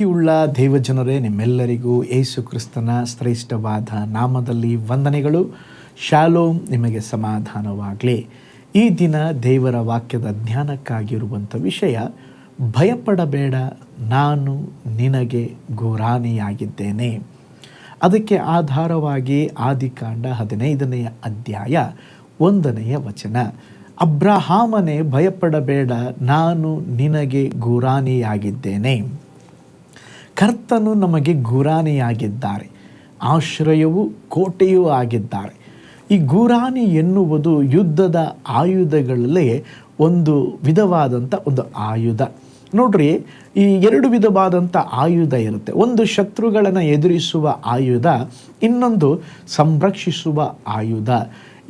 ಪ್ರೀತಿಯುಳ್ಳ ದೇವಜನರೇ, ನಿಮ್ಮೆಲ್ಲರಿಗೂ ಏಸು ಕ್ರಿಸ್ತನ ಶ್ರೇಷ್ಠವಾದ ನಾಮದಲ್ಲಿ ವಂದನೆಗಳು. ಶಾಲೋಮ್ ನಿಮಗೆ ಸಮಾಧಾನವಾಗಲಿ. ಈ ದಿನ ದೇವರ ವಾಕ್ಯದ ಜ್ಞಾನಕ್ಕಾಗಿರುವಂಥ ವಿಷಯ, ಭಯಪಡಬೇಡ, ನಾನು ನಿನಗೆ ಗುರಾನಿಯಾಗಿದ್ದೇನೆ ಅದಕ್ಕೆ ಆಧಾರವಾಗಿ ಆದಿಕಾಂಡ ಹದಿನೈದನೆಯ ಅಧ್ಯಾಯ ಒಂದನೆಯ ವಚನ. ಅಬ್ರಹಾಮನೇ, ಭಯಪಡಬೇಡ, ನಾನು ನಿನಗೆ ಗುರಾನಿಯಾಗಿದ್ದೇನೆ ಕರ್ತನು ನಮಗೆ ಗುರಾನಿಯಾಗಿದ್ದಾರೆ ಆಶ್ರಯವೂ ಕೋಟೆಯೂ ಆಗಿದ್ದಾರೆ. ಈ ಗುರಾನಿ ಎನ್ನುವುದು ಯುದ್ಧದ ಆಯುಧಗಳಲ್ಲೇ ಒಂದು ವಿಧವಾದಂಥ ಒಂದು ಆಯುಧ. ನೋಡ್ರಿ, ಈ ಎರಡು ವಿಧವಾದಂಥ ಆಯುಧ ಇರುತ್ತೆ. ಒಂದು ಶತ್ರುಗಳನ್ನು ಎದುರಿಸುವ ಆಯುಧ, ಇನ್ನೊಂದು ಸಂರಕ್ಷಿಸುವ ಆಯುಧ.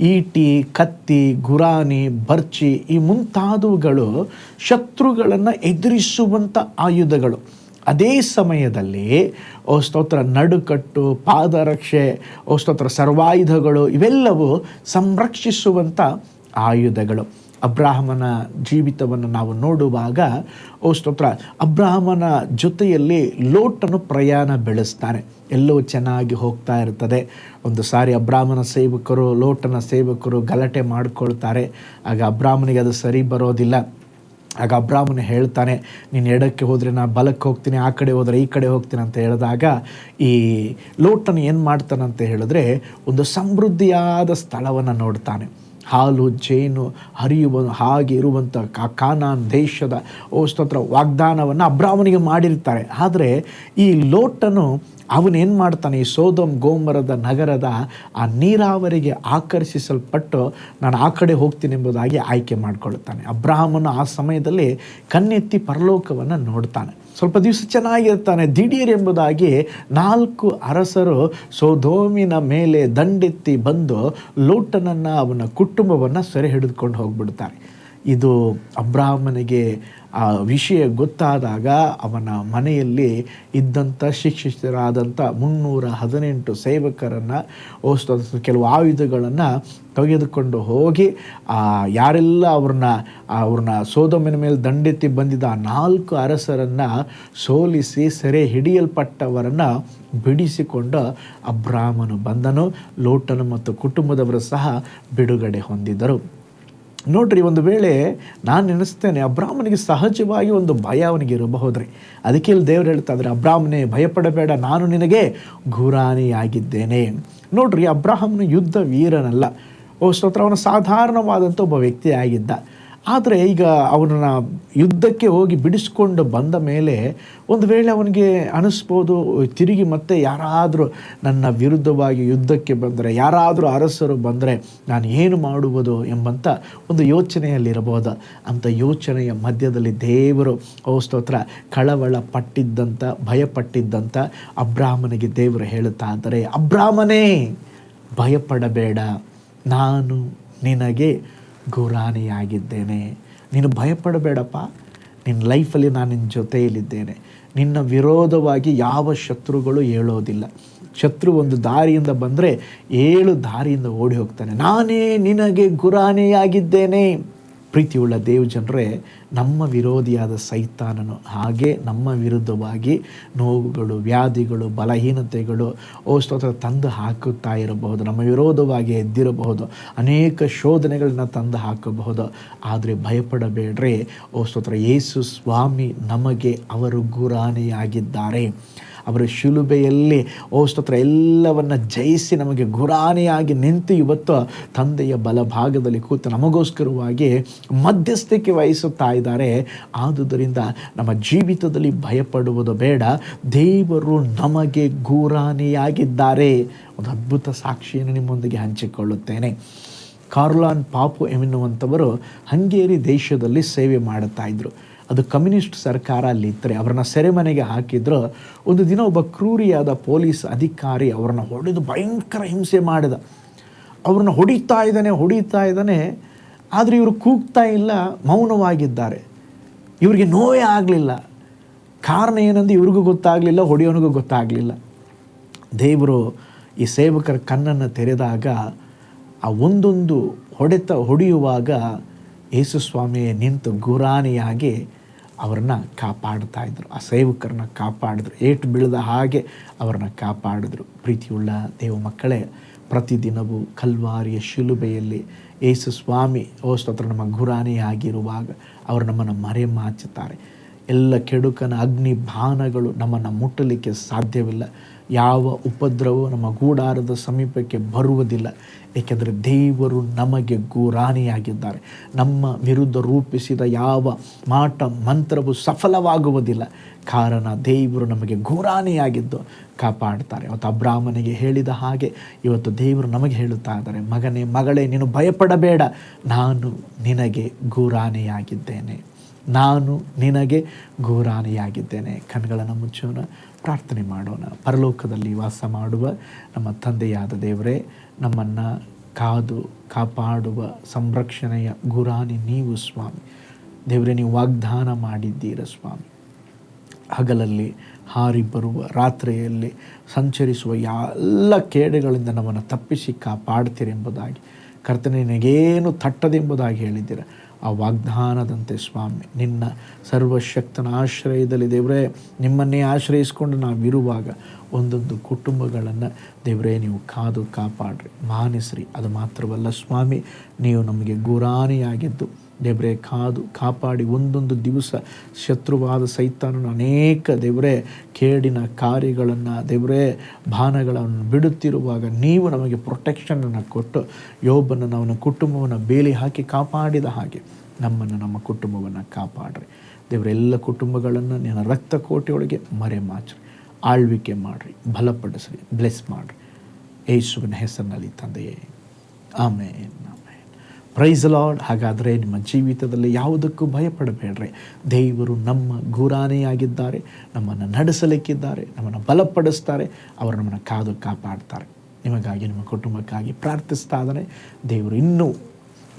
ಈಟಿ, ಕತ್ತಿ ಗುರಾನಿ ಬರ್ಚಿ ಈ ಮುಂತಾದವುಗಳು ಶತ್ರುಗಳನ್ನು ಎದುರಿಸುವಂಥ ಆಯುಧಗಳು. ಅದೇ ಸಮಯದಲ್ಲಿ, ಓ ಸ್ತೋತ್ರ ನಡುಕಟ್ಟು, ಪಾದರಕ್ಷೆ, ಓ ಸ್ತೋತ್ರ ಸರ್ವಾಯುಧಗಳು, ಇವೆಲ್ಲವೂ ಸಂರಕ್ಷಿಸುವಂಥ ಆಯುಧಗಳು. ಅಬ್ರಾಹ್ಮನ ಜೀವಿತವನ್ನು ನಾವು ನೋಡುವಾಗ, ಓ ಸ್ತೋತ್ರ ಅಬ್ರಾಹ್ಮನ ಜೊತೆಯಲ್ಲಿ ಲೋಟನು ಪ್ರಯಾಣ ಬೆಳೆಸ್ತಾನೆ. ಎಲ್ಲೋ ಚೆನ್ನಾಗಿ ಹೋಗ್ತಾ ಇರ್ತದೆ. ಒಂದು ಸಾರಿ ಅಬ್ರಾಹ್ಮನ ಸೇವಕರು, ಲೋಟನ ಸೇವಕರು ಗಲಾಟೆ ಮಾಡಿಕೊಳ್ತಾರೆ. ಆಗ ಅಬ್ರಾಹ್ಮನಿಗೆ ಅದು ಸರಿ ಬರೋದಿಲ್ಲ. ಆಗ ಅಬ್ರಾಮನ್ ಹೇಳ್ತಾನೆ, ನೀನು ಎಡಕ್ಕೆ ಹೋದರೆ ನಾನು ಬಲಕ್ಕೆ ಹೋಗ್ತೀನಿ, ಆ ಕಡೆ ಹೋದರೆ ಈ ಕಡೆ ಹೋಗ್ತೀನಿ ಅಂತ ಹೇಳಿದಾಗ ಈ ಲೋಟನು ಏನು ಮಾಡ್ತಾನಂತ ಹೇಳಿದ್ರೆ ಒಂದು ಸಮೃದ್ಧಿಯಾದ ಸ್ಥಳವನ್ನು ನೋಡ್ತಾನೆ. ಹಾಲು, ಜೇನು ಹರಿಯುವ ಹಾಗೆ ಇರುವಂಥ ಕಾನಾನ್ ದೇಶದ, ಓ ಸ್ತೋತ್ರ, ವಾಗ್ದಾನವನ್ನು ಅಬ್ರಾಹ್ಮನಿಗೆ ಮಾಡಿರ್ತಾರೆ. ಆದರೆ ಈ ಲೋಟನು ಅವನೇನು ಮಾಡ್ತಾನೆ? ಈ ಸೋದಮ್ ಗೋಮರದ ನಗರದ ಆ ನೀರಾವರಿಗೆ ಆಕರ್ಷಿಸಲ್ಪಟ್ಟು ನಾನು ಆ ಕಡೆ ಹೋಗ್ತೀನಿ ಎಂಬುದಾಗಿ ಆಯ್ಕೆ ಮಾಡಿಕೊಳ್ಳುತ್ತಾನೆ ಅಬ್ರಾಹ್ಮನು ಆ ಸಮಯದಲ್ಲಿ ಕಣ್ಣೆತ್ತಿ ಪರಲೋಕವನ್ನು ನೋಡ್ತಾನೆ. ಸ್ವಲ್ಪ ದಿವಸ ಚೆನ್ನಾಗಿರ್ತಾನೆ, ದಿಢೀರ್ ಎಂಬುದಾಗಿ ನಾಲ್ಕು ಅರಸರು ಸೋಧೋಮಿನ ಮೇಲೆ ದಂಡೆತ್ತಿ ಬಂದು ಲೋಟನನ್ನು, ಅವನ ಕುಟುಂಬವನ್ನು ಸೆರೆ ಹಿಡಿದುಕೊಂಡು ಹೋಗ್ಬಿಡ್ತಾರೆ. ಇದು ಅಬ್ರಾಹ್ಮನಿಗೆ ಆ ವಿಷಯ ಗೊತ್ತಾದಾಗ ಅವನ ಮನೆಯಲ್ಲಿ ಇದ್ದಂಥ ಶಿಕ್ಷಿತರಾದಂಥ ಮುನ್ನೂರ ಹದಿನೆಂಟು ಸೇವಕರನ್ನು ಓಸ್ತ ಕೆಲವು ಆಯುಧಗಳನ್ನು ತೆಗೆದುಕೊಂಡು ಹೋಗಿ ಯಾರೆಲ್ಲ ಅವ್ರನ್ನ ಅವ್ರನ್ನ ಸೋದಮಿನ ಮೇಲೆ ದಂಡೆತ್ತಿ ಬಂದಿದ್ದ ಆ ನಾಲ್ಕು ಅರಸರನ್ನು ಸೋಲಿಸಿ ಸೆರೆ ಹಿಡಿಯಲ್ಪಟ್ಟವರನ್ನು ಬಿಡಿಸಿಕೊಂಡು ಅಬ್ರಾಹ್ಮನು ಬಂದನು. ಲೋಟನು ಮತ್ತು ಕುಟುಂಬದವರು ಸಹ ಬಿಡುಗಡೆ ಹೊಂದಿದರು. ನೋಡ್ರಿ, ಒಂದು ವೇಳೆ ನಾನು ನೆನೆಸ್ತೇನೆ, ಅಬ್ರಾಹ್ಮನಿಗೆ ಸಹಜವಾಗಿ ಒಂದು ಭಯ ಅವನಿಗೆ ಇರಬಹುದ್ರಿ. ಅದಕ್ಕೆ ಇಲ್ಲಿ ದೇವ್ರು ಹೇಳ್ತಾ ಇದ್ದಾರೆ, ಅಬ್ರಾಹ್ಮನೇ, ಭಯಪಡಬೇಡ, ನಾನು ನಿನಗೆ ಗುರಾನಿಯಾಗಿದ್ದೇನೆ ನೋಡ್ರಿ, ಅಬ್ರಾಹ್ಮನ ಯುದ್ಧ ವೀರನಲ್ಲ. ಓ ಸ್ತೋತ್ರ, ಅವನು ಸಾಧಾರಣವಾದಂಥ ಒಬ್ಬ ವ್ಯಕ್ತಿ ಆಗಿದ್ದ ಆದರೆ ಈಗ ಅವನನ್ನ ಯುದ್ಧಕ್ಕೆ ಹೋಗಿ ಬಿಡಿಸ್ಕೊಂಡು ಬಂದ ಮೇಲೆ ಒಂದು ವೇಳೆ ಅವನಿಗೆ ಅನಿಸ್ಬೋದು, ತಿರುಗಿ ಮತ್ತೆ ಯಾರಾದರೂ ನನ್ನ ವಿರುದ್ಧವಾಗಿ ಯುದ್ಧಕ್ಕೆ ಬಂದರೆ, ಯಾರಾದರೂ ಅರಸರು ಬಂದರೆ ನಾನು ಏನು ಮಾಡುವುದು ಎಂಬಂಥ ಒಂದು ಯೋಚನೆಯಲ್ಲಿರಬಹುದು ಅಂಥ ಯೋಚನೆಯ ಮಧ್ಯದಲ್ಲಿ ದೇವರು, ಓ ಸ್ತೋತ್ರ, ಕಳವಳ ಪಟ್ಟಿದ್ದಂಥ ಭಯಪಟ್ಟಿದ್ದಂಥ ಅಬ್ರಾಹ್ಮನಿಗೆ ದೇವರು ಹೇಳುತ್ತಾ ಆದರೆ ಅಬ್ರಾಹ್ಮನೇ, ಭಯಪಡಬೇಡ. ನಾನು ನಿನಗೆ ಗುರಾನಿಯಾಗಿದ್ದೇನೆ ನೀನು ಭಯಪಡಬೇಡಪ್ಪ. ನಿನ್ನ ಲೈಫಲ್ಲಿ ನಾನು ನಿನ್ನ ಜೊತೆಯಲ್ಲಿದ್ದೇನೆ. ನಿನ್ನ ವಿರೋಧವಾಗಿ ಯಾವ ಶತ್ರುಗಳು ಹೇಳೋದಿಲ್ಲ ಶತ್ರು ಒಂದು ದಾರಿಯಿಂದ ಬಂದರೆ ಏಳು ದಾರಿಯಿಂದ ಓಡಿ ಹೋಗ್ತಾನೆ. ನಾನೇ ನಿನಗೆ ಗುರಾನಿಯಾಗಿದ್ದೇನೆ ಪ್ರೀತಿಯುಳ್ಳ ದೇವ್ ಜನರೇ, ನಮ್ಮ ವಿರೋಧಿಯಾದ ಸೈತಾನನು ಹಾಗೆ ನಮ್ಮ ವಿರುದ್ಧವಾಗಿ ನೋವುಗಳು, ವ್ಯಾಧಿಗಳು, ಬಲಹೀನತೆಗಳು, ಓ ಸ್ತೋತ್ರ, ತಂದು ಹಾಕುತ್ತಾ ಇರಬಹುದು. ನಮ್ಮ ವಿರೋಧವಾಗಿ ಎದ್ದಿರಬಹುದು. ಅನೇಕ ಶೋಧನೆಗಳನ್ನ ತಂದು ಹಾಕಬಹುದು. ಆದರೆ ಭಯಪಡಬೇಡ್ರೆ, ಓ ಸ್ತೋತ್ರ, ಯೇಸು ಸ್ವಾಮಿ ನಮಗೆ ಅವರು ಗುರಾನಿಯಾಗಿದ್ದಾರೆ ಅವರ ಶಿಲುಬೆಯಲ್ಲಿ, ಓ ಸ್ತೋತ್ರ, ಎಲ್ಲವನ್ನು ಜಯಿಸಿ ನಮಗೆ ಗುರಾಣಿಯಾಗಿ ನಿಂತು ಇವತ್ತು ತಂದೆಯ ಬಲಭಾಗದಲ್ಲಿ ಕೂತು ನಮಗೋಸ್ಕರವಾಗಿ ಮಧ್ಯಸ್ಥಿಕೆ ವಹಿಸುತ್ತಾ ಇದ್ದಾರೆ. ಆದುದರಿಂದ ನಮ್ಮ ಜೀವಿತದಲ್ಲಿ ಭಯಪಡುವುದು ಬೇಡ. ದೇವರು ನಮಗೆ ಗುರಾಣಿಯಾಗಿದ್ದಾರೆ. ಒಂದು ಅದ್ಭುತ ಸಾಕ್ಷಿಯನ್ನು ನಿಮ್ಮೊಂದಿಗೆ ಹಂಚಿಕೊಳ್ಳುತ್ತೇನೆ. ಕಾರ್ಲಾನ್ ಪಾಪು ಎನ್ನುವಂಥವರು ಹಂಗೇರಿ ದೇಶದಲ್ಲಿ ಸೇವೆ ಮಾಡುತ್ತಾ ಇದ್ದರು ಅದು ಕಮ್ಯುನಿಸ್ಟ್ ಸರ್ಕಾರ ಅಲ್ಲಿ ಇದ್ದರೆ ಅವ್ರನ್ನ ಸೆರೆಮನೆಗೆ ಹಾಕಿದ್ರು ಒಂದು ದಿನ ಒಬ್ಬ ಕ್ರೂರಿಯಾದ ಪೊಲೀಸ್ ಅಧಿಕಾರಿ ಅವ್ರನ್ನ ಹೊಡೆದು ಭಯಂಕರ ಹಿಂಸೆ ಮಾಡಿದ. ಅವ್ರನ್ನ ಹೊಡಿತಾ ಇದ್ದಾನೆ ಹೊಡಿತಾ ಇದ್ದಾನೆ, ಆದರೆ ಇವರು ಕೂಗ್ತಾ ಇಲ್ಲ, ಮೌನವಾಗಿದ್ದಾರೆ. ಇವರಿಗೆ ನೋವೇ ಆಗಲಿಲ್ಲ. ಕಾರಣ ಏನಂದು ಇವ್ರಿಗೂ ಗೊತ್ತಾಗಲಿಲ್ಲ, ಹೊಡೆಯೋನಿಗೂ ಗೊತ್ತಾಗಲಿಲ್ಲ. ದೇವರು ಈ ಸೇವಕರ ಕಣ್ಣನ್ನು ತೆರೆದಾಗ ಆ ಒಂದೊಂದು ಹೊಡೆತ, ಹೊಡೆಯುವಾಗ ಯೇಸುಸ್ವಾಮಿಯೇ ನಿಂತು ಗುರಾನಿಯಾಗಿ ಅವರನ್ನು ಕಾಪಾಡ್ತಾ ಇದ್ರು. ಆ ಸೇವಕರನ್ನ ಕಾಪಾಡಿದ್ರು. ಏಟು ಬೀಳದ ಹಾಗೆ ಅವರನ್ನ ಕಾಪಾಡಿದ್ರು. ಪ್ರೀತಿಯುಳ್ಳ ದೇವ ಮಕ್ಕಳೇ, ಪ್ರತಿದಿನವೂ ಕಲ್ವಾರಿಯ ಶಿಲುಬೆಯಲ್ಲಿ ಯೇಸು ಸ್ವಾಮಿ, ಓ ಸ್ತೋತ್ರ, ನಮ್ಮ ಗುರಾಣಿಯಾಗಿರುವಾಗ ಅವರು ನಮ್ಮನ್ನು ಮರೆಮಾಚುತ್ತಾರೆ. ಎಲ್ಲ ಕೆಡುಕನ ಅಗ್ನಿ ಭಾನಗಳು ನಮ್ಮನ್ನು ಮುಟ್ಟಲಿಕ್ಕೆ ಸಾಧ್ಯವಿಲ್ಲ. ಯಾವ ಉಪದ್ರವೂ ನಮ್ಮ ಗೂಡಾರದ ಸಮೀಪಕ್ಕೆ ಬರುವುದಿಲ್ಲ. ಏಕೆಂದರೆ ದೇವರು ನಮಗೆ ಗುರಾಣಿಯಾಗಿದ್ದಾರೆ. ನಮ್ಮ ವಿರುದ್ಧ ರೂಪಿಸಿದ ಯಾವ ಮಾಟ, ಮಂತ್ರವು ಸಫಲವಾಗುವುದಿಲ್ಲ. ಕಾರಣ ದೇವರು ನಮಗೆ ಗುರಾಣಿಯಾಗಿದ್ದು ಕಾಪಾಡ್ತಾರೆ. ಅವತ್ತು ಅಬ್ರಾಹ್ಮನಿಗೆ ಹೇಳಿದ ಹಾಗೆ ಇವತ್ತು ದೇವರು ನಮಗೆ ಹೇಳುತ್ತಾ ಇದ್ದಾರೆ, ಮಗನೇ, ಮಗಳೇ, ನೀನು ಭಯಪಡಬೇಡ. ನಾನು ನಿನಗೆ ಗುರಾಣಿಯಾಗಿದ್ದೇನೆ. ನಾನು ನಿನಗೆ ಗೋರಾನಿಯಾಗಿದ್ದೇನೆ ಕಣ್ಗಳನ್ನು ಮುಚ್ಚೋಣ, ಪ್ರಾರ್ಥನೆ ಮಾಡೋಣ. ಪರಲೋಕದಲ್ಲಿ ವಾಸ ಮಾಡುವ ನಮ್ಮ ತಂದೆಯಾದ ದೇವರೇ, ನಮ್ಮನ್ನು ಕಾದು, ಕಾಪಾಡುವ, ಸಂರಕ್ಷಣೆಯ ಗುರಾನಿ ನೀವು ಸ್ವಾಮಿ. ದೇವರೇ, ನೀವು ವಾಗ್ದಾನ ಮಾಡಿದ್ದೀರ ಸ್ವಾಮಿ. ಹಗಲಲ್ಲಿ ಹಾರಿ ಬರುವ, ರಾತ್ರಿಯಲ್ಲಿ ಸಂಚರಿಸುವ ಎಲ್ಲ ಕೇಡುಗಳಿಂದ ನಮ್ಮನ್ನು ತಪ್ಪಿಸಿ ಕಾಪಾಡ್ತೀರೆಂಬುದಾಗಿ, ಕರ್ತನೆ, ನಿನಗೇನು ತಟ್ಟದೆಂಬುದಾಗಿ ಹೇಳಿದ್ದೀರ. ಆ ವಾಗ್ದಾನದಂತೆ ಸ್ವಾಮಿ, ನಿನ್ನ ಸರ್ವಶಕ್ತನ ಆಶ್ರಯದಲ್ಲಿ ದೇವರೇ, ನಿಮ್ಮನ್ನೇ ಆಶ್ರಯಿಸಿಕೊಂಡು ನಾವಿರುವಾಗ ಒಂದೊಂದು ಕುಟುಂಬಗಳನ್ನು ದೇವರೇ, ನೀವು ಕಾದು ಕಾಪಾಡ್ರಿ, ಮಾನಿಸ್ರಿ. ಅದು ಮಾತ್ರವಲ್ಲ ಸ್ವಾಮಿ, ನೀವು ನಮಗೆ ಗುರಾಣಿಯಾಗಿದ್ದು ದೇವರೇ, ಕಾದು, ಕಾಪಾಡಿ ಒಂದೊಂದು ದಿವಸ ಶತ್ರುವಾದ ಸೈತಾನನ ಅನೇಕ ದೇವರೇ, ಕೇಡಿನ ಕಾರ್ಯಗಳನ್ನು ದೇವರೇ ಭಾನಗಳನ್ನು ಬಿಡುತ್ತಿರುವಾಗ ನೀವು ನಮಗೆ ಪ್ರೊಟೆಕ್ಷನನ್ನು ಕೊಟ್ಟು ಯೋಬ್ಬನ ಅವನ ಕುಟುಂಬವನ್ನು ಬೇಲಿ ಹಾಕಿ ಕಾಪಾಡಿದ ಹಾಗೆ ನಮ್ಮನ್ನು ನಮ್ಮ ಕುಟುಂಬವನ್ನು ಕಾಪಾಡ್ರಿ. ದೇವರೆಲ್ಲ ಕುಟುಂಬಗಳನ್ನು ನಿನ್ನ ರಕ್ತ ಕೋಟೆಯೊಳಗೆ ಮರೆ ಮಾಚ್ರಿ. ಆಳ್ವಿಕೆ ಮಾಡಿರಿ, ಬಲಪಡಿಸ್ರಿ ಬ್ಲೆಸ್ ಮಾಡಿರಿ. ಯೇಸುವಿನ ಹೆಸರಿನಲ್ಲಿ ತಂದೆಯೇ. ಆಮೇನ್ ಆಮೇನ್. ಪ್ರೈಸ್ ಲಾರ್ಡ್ ಹಾಗಾದರೆ ನಿಮ್ಮ ಜೀವಿತದಲ್ಲಿ ಯಾವುದಕ್ಕೂ ಭಯಪಡಬೇಡ್ರಿ. ದೇವರು ನಮ್ಮ ಗುರಾನೆಯಾಗಿದ್ದಾರೆ ನಮ್ಮನ್ನು ನಡೆಸಲಿಕ್ಕಿದ್ದಾರೆ. ನಮ್ಮನ್ನು ಬಲಪಡಿಸ್ತಾರೆ. ಅವರು ನಮ್ಮನ್ನು ಕಾದು ಕಾಪಾಡ್ತಾರೆ. ನಿಮಗಾಗಿ, ನಿಮ್ಮ ಕುಟುಂಬಕ್ಕಾಗಿ ಪ್ರಾರ್ಥಿಸ್ತಾ ಇದ್ದಾರೆ ದೇವರು ಇನ್ನೂ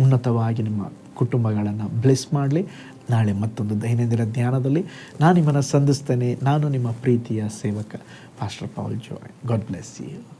ಉನ್ನತವಾಗಿ ನಿಮ್ಮ ಕುಟುಂಬಗಳನ್ನು ಬ್ಲೆಸ್ ಮಾಡಲಿ. ನಾಳೆ ಮತ್ತೊಂದು ದೈನಂದಿನ ಧ್ಯಾನದಲ್ಲಿ ನಾನು ನಿಮ್ಮನ್ನು ಸಂಧಿಸ್ತೇನೆ. ನಾನು ನಿಮ್ಮ ಪ್ರೀತಿಯ ಸೇವಕ pastor Paul Joy God bless you